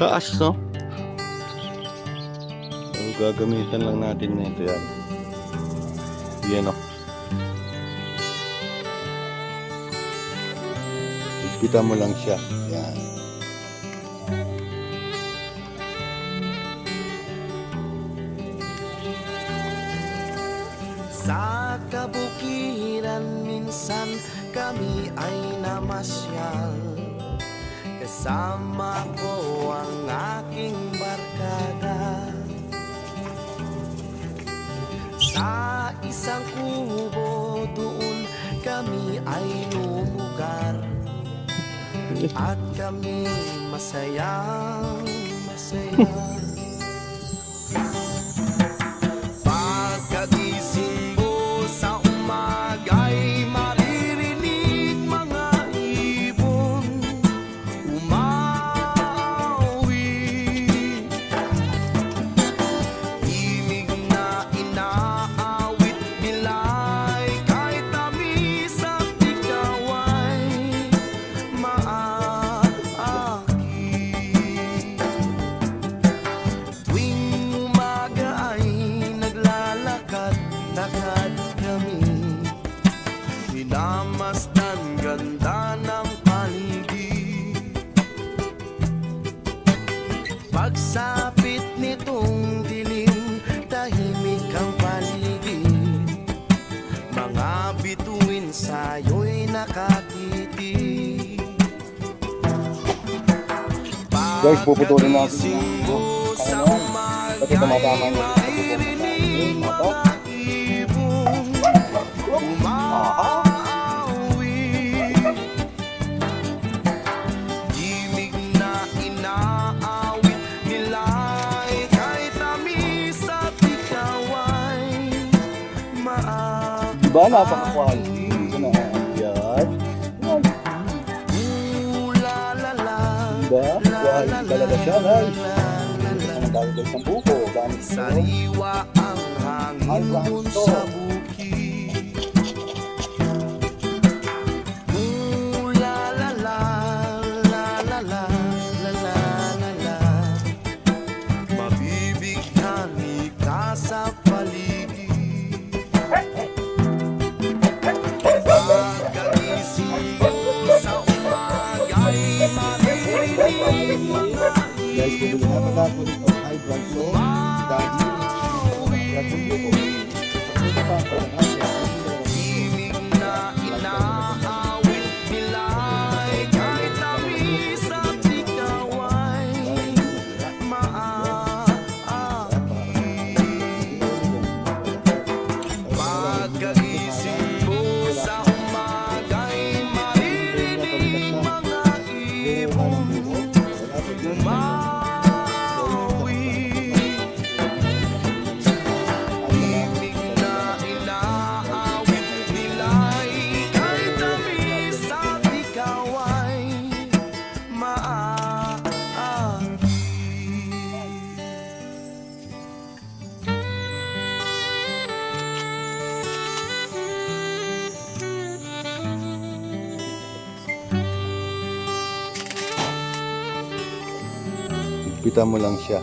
Taas, no? So, gagamitan lang natin na ito yan. Yan, no? Higpitan mo lang siya. Yan. Sa kabukiran minsan kami ay namasyal Kasama ko ang aking barkada. Sa isang kubo doon kami ay lumugar. At kami masayang masaya sa'yo'y nakatitig Guys, puputulin natin mo sa Pati tumatama na sa maririnig bubong natin. mga ibon Diba? Quality talaga siya, guys. Ang dami guys ng buko. Dami ito. Ang hangin dun Guys, bibili na ito natin ito. High blood flow. Dahil. Ito pa. Higpitan mo lang siya.